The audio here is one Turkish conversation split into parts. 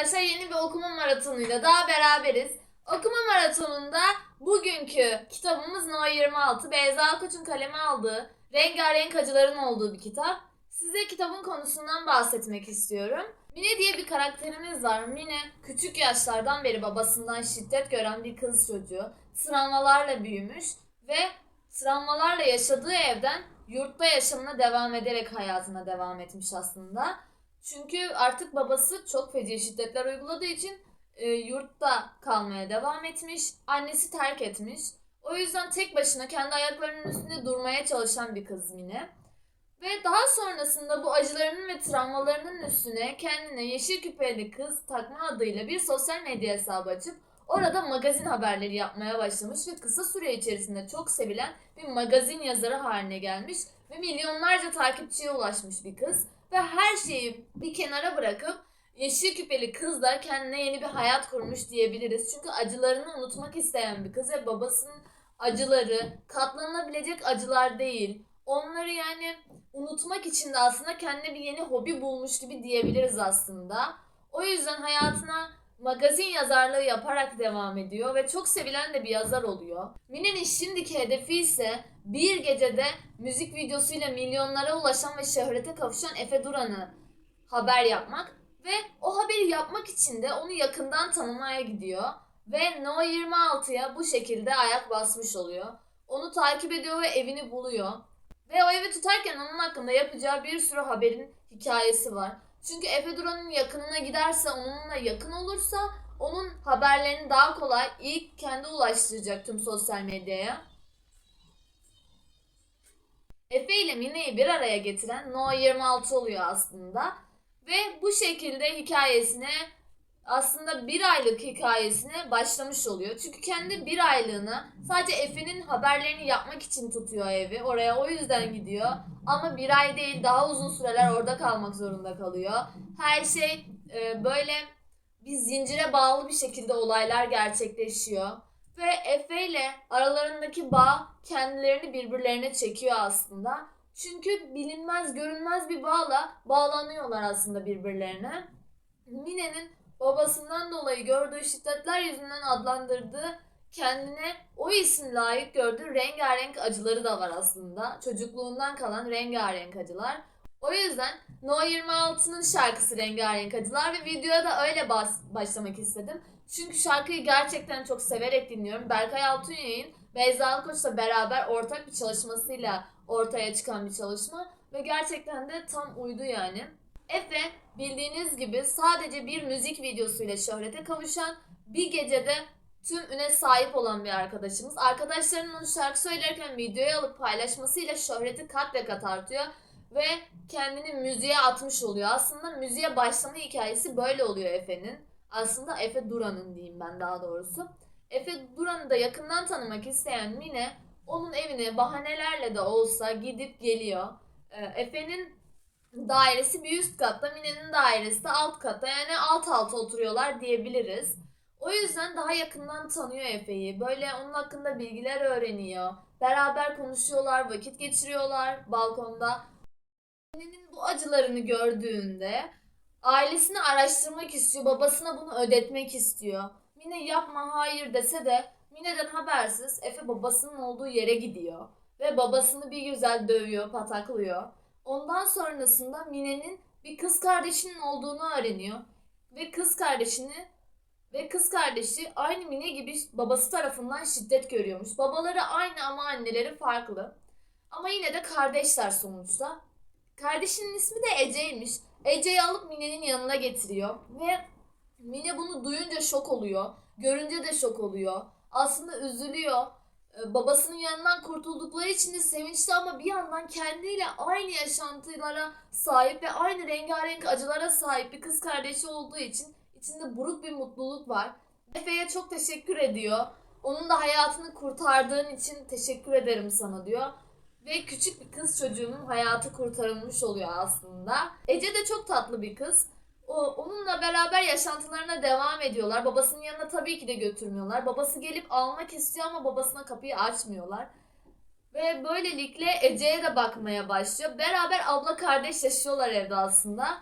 arkadaşlar yeni bir okuma maratonuyla daha beraberiz. Okuma maratonunda bugünkü kitabımız No 26. Beyza Koç'un kaleme aldığı rengarenk acıların olduğu bir kitap. Size kitabın konusundan bahsetmek istiyorum. Mine diye bir karakterimiz var. Mine küçük yaşlardan beri babasından şiddet gören bir kız çocuğu. Travmalarla büyümüş ve travmalarla yaşadığı evden yurtta yaşamına devam ederek hayatına devam etmiş aslında. Çünkü artık babası çok feci şiddetler uyguladığı için e, yurtta kalmaya devam etmiş. Annesi terk etmiş. O yüzden tek başına kendi ayaklarının üstünde durmaya çalışan bir kız Mine. Ve daha sonrasında bu acılarının ve travmalarının üstüne kendine yeşil küpeli kız takma adıyla bir sosyal medya hesabı açıp orada magazin haberleri yapmaya başlamış ve kısa süre içerisinde çok sevilen bir magazin yazarı haline gelmiş ve milyonlarca takipçiye ulaşmış bir kız ve her şeyi bir kenara bırakıp yeşil küpeli kızla kendine yeni bir hayat kurmuş diyebiliriz. Çünkü acılarını unutmak isteyen bir kız ve babasının acıları katlanılabilecek acılar değil. Onları yani unutmak için de aslında kendine bir yeni hobi bulmuş gibi diyebiliriz aslında. O yüzden hayatına magazin yazarlığı yaparak devam ediyor ve çok sevilen de bir yazar oluyor. Mine'nin şimdiki hedefi ise bir gecede müzik videosuyla milyonlara ulaşan ve şöhrete kavuşan Efe Duran'ı haber yapmak ve o haberi yapmak için de onu yakından tanımaya gidiyor ve No 26'ya bu şekilde ayak basmış oluyor. Onu takip ediyor ve evini buluyor. Ve o evi tutarken onun hakkında yapacağı bir sürü haberin hikayesi var. Çünkü Efe Duran'ın yakınına giderse, onunla yakın olursa onun haberlerini daha kolay ilk kendi ulaştıracak tüm sosyal medyaya. Efe ile Mine'yi bir araya getiren No 26 oluyor aslında. Ve bu şekilde hikayesine aslında bir aylık hikayesine başlamış oluyor. Çünkü kendi bir aylığına sadece Efe'nin haberlerini yapmak için tutuyor evi. Oraya o yüzden gidiyor. Ama bir ay değil daha uzun süreler orada kalmak zorunda kalıyor. Her şey e, böyle bir zincire bağlı bir şekilde olaylar gerçekleşiyor. Ve Efe ile aralarındaki bağ kendilerini birbirlerine çekiyor aslında. Çünkü bilinmez, görünmez bir bağla bağlanıyorlar aslında birbirlerine. Mine'nin babasından dolayı gördüğü şiddetler yüzünden adlandırdığı kendine o isim layık gördüğü rengarenk acıları da var aslında. Çocukluğundan kalan rengarenk acılar. O yüzden No 26'nın şarkısı Rengarenk Acılar ve videoya da öyle başlamak istedim. Çünkü şarkıyı gerçekten çok severek dinliyorum. Berkay Altunyay'ın Beyza Alkoç'la beraber ortak bir çalışmasıyla ortaya çıkan bir çalışma ve gerçekten de tam uydu yani. Efe bildiğiniz gibi sadece bir müzik videosuyla şöhrete kavuşan bir gecede tüm üne sahip olan bir arkadaşımız. Arkadaşlarının onu şarkı söylerken videoya alıp paylaşmasıyla şöhreti kat ve kat artıyor ve kendini müziğe atmış oluyor. Aslında müziğe başlama hikayesi böyle oluyor Efe'nin. Aslında Efe Duran'ın diyeyim ben daha doğrusu. Efe Duran'ı da yakından tanımak isteyen Mine onun evine bahanelerle de olsa gidip geliyor. Ee, Efe'nin dairesi bir üst katta, Mine'nin dairesi de alt katta. Yani alt alta oturuyorlar diyebiliriz. O yüzden daha yakından tanıyor Efe'yi. Böyle onun hakkında bilgiler öğreniyor. Beraber konuşuyorlar, vakit geçiriyorlar balkonda. Mine'nin bu acılarını gördüğünde ailesini araştırmak istiyor. Babasına bunu ödetmek istiyor. Mine yapma hayır dese de Mine'den habersiz Efe babasının olduğu yere gidiyor. Ve babasını bir güzel dövüyor, pataklıyor. Ondan sonrasında Mine'nin bir kız kardeşinin olduğunu öğreniyor. Ve kız kardeşini ve kız kardeşi aynı Mine gibi babası tarafından şiddet görüyormuş. Babaları aynı ama anneleri farklı. Ama yine de kardeşler sonuçta. Kardeşinin ismi de Ece'ymiş. Ece'yi alıp Mine'nin yanına getiriyor. Ve Mine bunu duyunca şok oluyor. Görünce de şok oluyor. Aslında üzülüyor. Ee, Babasının yanından kurtuldukları için de sevinçli ama bir yandan kendiyle aynı yaşantılara sahip ve aynı rengarenk acılara sahip bir kız kardeşi olduğu için içinde buruk bir mutluluk var. Efe'ye çok teşekkür ediyor. Onun da hayatını kurtardığın için teşekkür ederim sana diyor. Ve küçük bir kız çocuğunun hayatı kurtarılmış oluyor aslında. Ece de çok tatlı bir kız. O, onunla beraber yaşantılarına devam ediyorlar. Babasının yanına tabii ki de götürmüyorlar. Babası gelip almak istiyor ama babasına kapıyı açmıyorlar. Ve böylelikle Ece'ye de bakmaya başlıyor. Beraber abla kardeş yaşıyorlar evde aslında.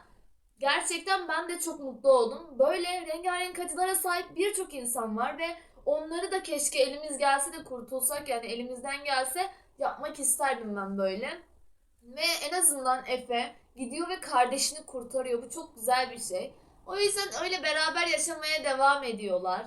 Gerçekten ben de çok mutlu oldum. Böyle rengarenk acılara sahip birçok insan var ve onları da keşke elimiz gelse de kurtulsak yani elimizden gelse yapmak isterdim ben böyle. Ve en azından Efe gidiyor ve kardeşini kurtarıyor. Bu çok güzel bir şey. O yüzden öyle beraber yaşamaya devam ediyorlar.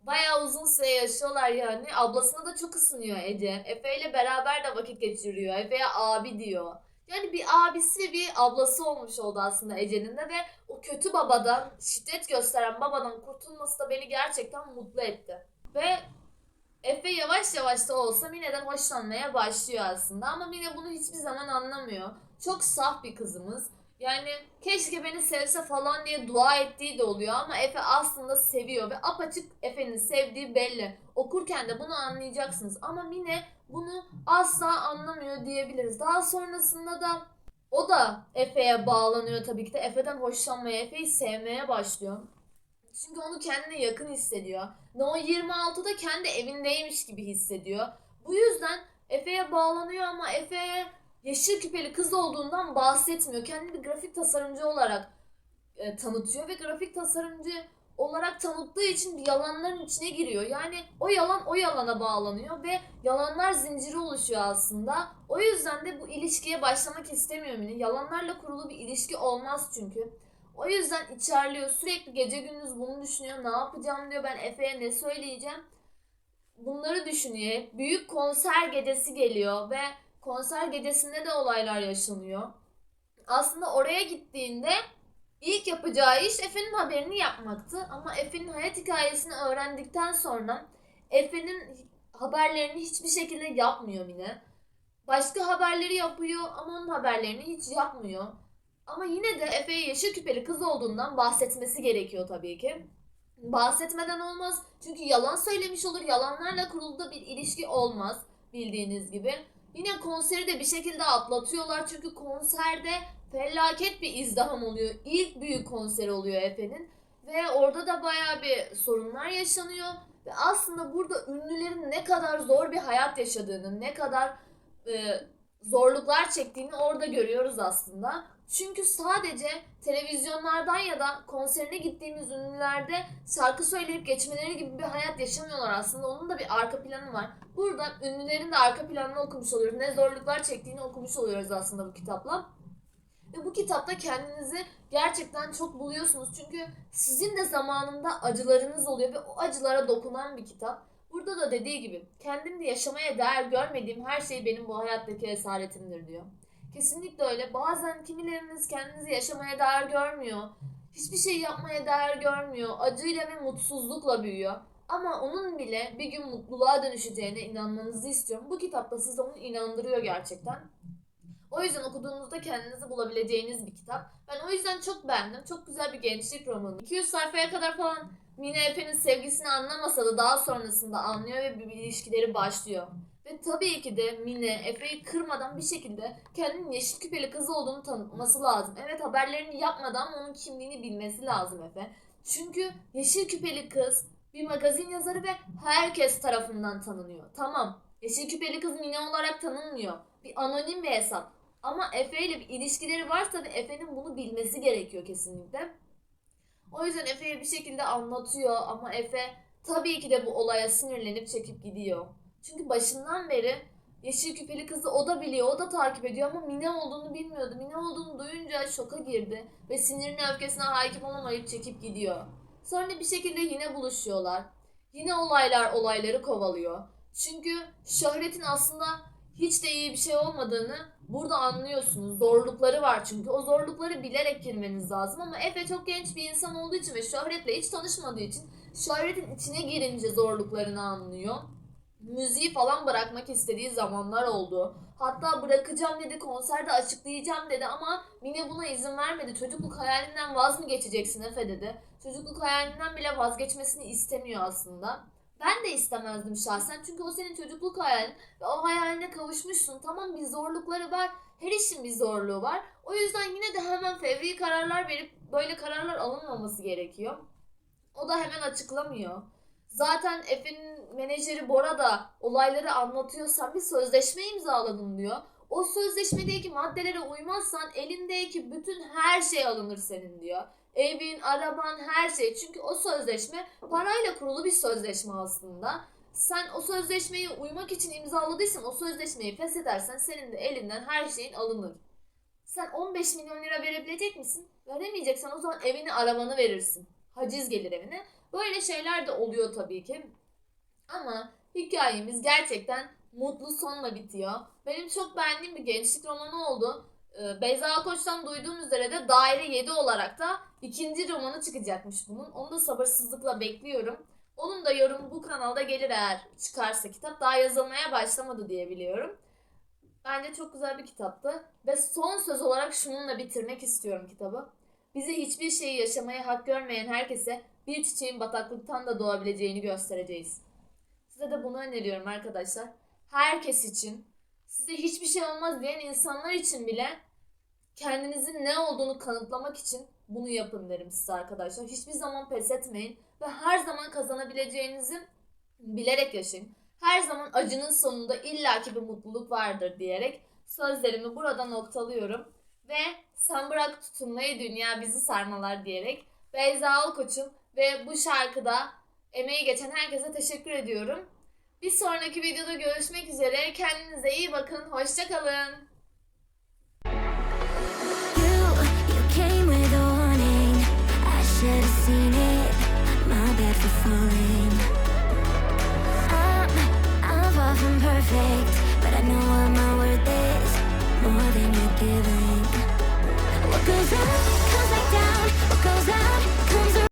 Bayağı uzun süre yaşıyorlar yani. Ablasına da çok ısınıyor Ece. Efe ile beraber de vakit geçiriyor. Efe'ye abi diyor. Yani bir abisi bir ablası olmuş oldu aslında Ece'nin de ve o kötü babadan, şiddet gösteren babadan kurtulması da beni gerçekten mutlu etti. Ve Efe yavaş yavaş da olsa Mine'den hoşlanmaya başlıyor aslında ama Mine bunu hiçbir zaman anlamıyor. Çok saf bir kızımız. Yani keşke beni sevse falan diye dua ettiği de oluyor ama Efe aslında seviyor ve apaçık Efe'nin sevdiği belli. Okurken de bunu anlayacaksınız ama Mine bunu asla anlamıyor diyebiliriz. Daha sonrasında da o da Efe'ye bağlanıyor tabii ki de. Efe'den hoşlanmaya, Efe'yi sevmeye başlıyor. Çünkü onu kendine yakın hissediyor. No 26'da kendi evindeymiş gibi hissediyor. Bu yüzden Efe'ye bağlanıyor ama Efe'ye yeşil küpeli kız olduğundan bahsetmiyor. Kendini bir grafik tasarımcı olarak e, tanıtıyor ve grafik tasarımcı olarak tanıttığı için yalanların içine giriyor. Yani o yalan o yalana bağlanıyor ve yalanlar zinciri oluşuyor aslında. O yüzden de bu ilişkiye başlamak istemiyor Mine. Yalanlarla kurulu bir ilişki olmaz çünkü. O yüzden içerliyor. Sürekli gece gündüz bunu düşünüyor. Ne yapacağım diyor. Ben Efe'ye ne söyleyeceğim? Bunları düşünüyor. Büyük konser gecesi geliyor ve konser gecesinde de olaylar yaşanıyor. Aslında oraya gittiğinde ilk yapacağı iş Efe'nin haberini yapmaktı. Ama Efe'nin hayat hikayesini öğrendikten sonra Efe'nin haberlerini hiçbir şekilde yapmıyor Mine. Başka haberleri yapıyor ama onun haberlerini hiç yapmıyor. Ama yine de Efe'ye yeşil küpeli kız olduğundan bahsetmesi gerekiyor tabii ki. Bahsetmeden olmaz. Çünkü yalan söylemiş olur. Yalanlarla kurulu da bir ilişki olmaz bildiğiniz gibi. Yine konseri de bir şekilde atlatıyorlar. Çünkü konserde felaket bir izdiham oluyor. İlk büyük konseri oluyor Efe'nin. Ve orada da bayağı bir sorunlar yaşanıyor. Ve aslında burada ünlülerin ne kadar zor bir hayat yaşadığını, ne kadar e, zorluklar çektiğini orada görüyoruz aslında. Çünkü sadece televizyonlardan ya da konserine gittiğimiz ünlülerde şarkı söyleyip geçmeleri gibi bir hayat yaşamıyorlar aslında. Onun da bir arka planı var. Burada ünlülerin de arka planını okumuş oluyoruz. Ne zorluklar çektiğini okumuş oluyoruz aslında bu kitapla. Ve bu kitapta kendinizi gerçekten çok buluyorsunuz. Çünkü sizin de zamanında acılarınız oluyor ve o acılara dokunan bir kitap. Burada da dediği gibi kendimde yaşamaya değer görmediğim her şey benim bu hayattaki esaretimdir diyor. Kesinlikle öyle. Bazen kimileriniz kendinizi yaşamaya değer görmüyor. Hiçbir şey yapmaya değer görmüyor. Acıyla ve mutsuzlukla büyüyor. Ama onun bile bir gün mutluluğa dönüşeceğine inanmanızı istiyorum. Bu kitapta size onu inandırıyor gerçekten. O yüzden okuduğunuzda kendinizi bulabileceğiniz bir kitap. Ben o yüzden çok beğendim. Çok güzel bir gençlik romanı. 200 sayfaya kadar falan Mine Efe'nin sevgisini anlamasa da daha sonrasında anlıyor ve bir ilişkileri başlıyor. Ve tabii ki de Mine Efe'yi kırmadan bir şekilde kendinin yeşil küpeli kız olduğunu tanıtması lazım. Evet haberlerini yapmadan onun kimliğini bilmesi lazım Efe. Çünkü yeşil küpeli kız bir magazin yazarı ve herkes tarafından tanınıyor. Tamam yeşil küpeli kız Mine olarak tanınmıyor. Bir anonim bir hesap. Ama Efe ile bir ilişkileri varsa ve Efe'nin bunu bilmesi gerekiyor kesinlikle. O yüzden Efe'ye bir şekilde anlatıyor ama Efe tabii ki de bu olaya sinirlenip çekip gidiyor. Çünkü başından beri yeşil küpeli kızı o da biliyor, o da takip ediyor ama Mine olduğunu bilmiyordu. Mine olduğunu duyunca şoka girdi ve sinirine öfkesine hakim olamayıp çekip gidiyor. Sonra bir şekilde yine buluşuyorlar. Yine olaylar olayları kovalıyor. Çünkü şöhretin aslında hiç de iyi bir şey olmadığını burada anlıyorsunuz. Zorlukları var çünkü. O zorlukları bilerek girmeniz lazım ama Efe çok genç bir insan olduğu için ve şöhretle hiç tanışmadığı için şöhretin içine girince zorluklarını anlıyor. Müziği falan bırakmak istediği zamanlar oldu. Hatta bırakacağım dedi, konserde açıklayacağım dedi ama Mine buna izin vermedi. Çocukluk hayalinden vaz mı geçeceksin Efe dedi. Çocukluk hayalinden bile vazgeçmesini istemiyor aslında. Ben de istemezdim şahsen çünkü o senin çocukluk hayalin ve o hayaline kavuşmuşsun. Tamam bir zorlukları var. Her işin bir zorluğu var. O yüzden yine de hemen fevri kararlar verip böyle kararlar alınmaması gerekiyor. O da hemen açıklamıyor. Zaten Efe'nin menajeri Bora da olayları anlatıyor. Sen bir sözleşme imzaladın diyor. o sözleşmedeki maddelere uymazsan elindeki bütün her şey alınır senin diyor. Evin, araban, her şey. Çünkü o sözleşme parayla kurulu bir sözleşme aslında. Sen o sözleşmeyi uymak için imzaladıysan o sözleşmeyi feshedersen senin de elinden her şeyin alınır. Sen 15 milyon lira verebilecek misin? Veremeyeceksen o zaman evini arabanı verirsin. Haciz gelir evine. Böyle şeyler de oluyor tabii ki. Ama hikayemiz gerçekten mutlu sonla bitiyor. Benim çok beğendiğim bir gençlik romanı oldu. Ee, Beyza Koç'tan duyduğum üzere de Daire 7 olarak da ikinci romanı çıkacakmış bunun. Onu da sabırsızlıkla bekliyorum. Onun da yorumu bu kanalda gelir eğer çıkarsa kitap. Daha yazılmaya başlamadı diye biliyorum. Bence çok güzel bir kitaptı. Ve son söz olarak şununla bitirmek istiyorum kitabı. Bize hiçbir şeyi yaşamaya hak görmeyen herkese bir çiçeğin bataklıktan da doğabileceğini göstereceğiz. Size de bunu öneriyorum arkadaşlar. Herkes için, size hiçbir şey olmaz diyen insanlar için bile kendinizin ne olduğunu kanıtlamak için bunu yapın derim size arkadaşlar. Hiçbir zaman pes etmeyin ve her zaman kazanabileceğinizi bilerek yaşayın. Her zaman acının sonunda illaki bir mutluluk vardır diyerek sözlerimi burada noktalıyorum. Ve sen bırak tutunmayı dünya bizi sarmalar diyerek Beyza Alkoç'um ve bu şarkıda emeği geçen herkese teşekkür ediyorum. Bir sonraki videoda görüşmek üzere. Kendinize iyi bakın. Hoşçakalın.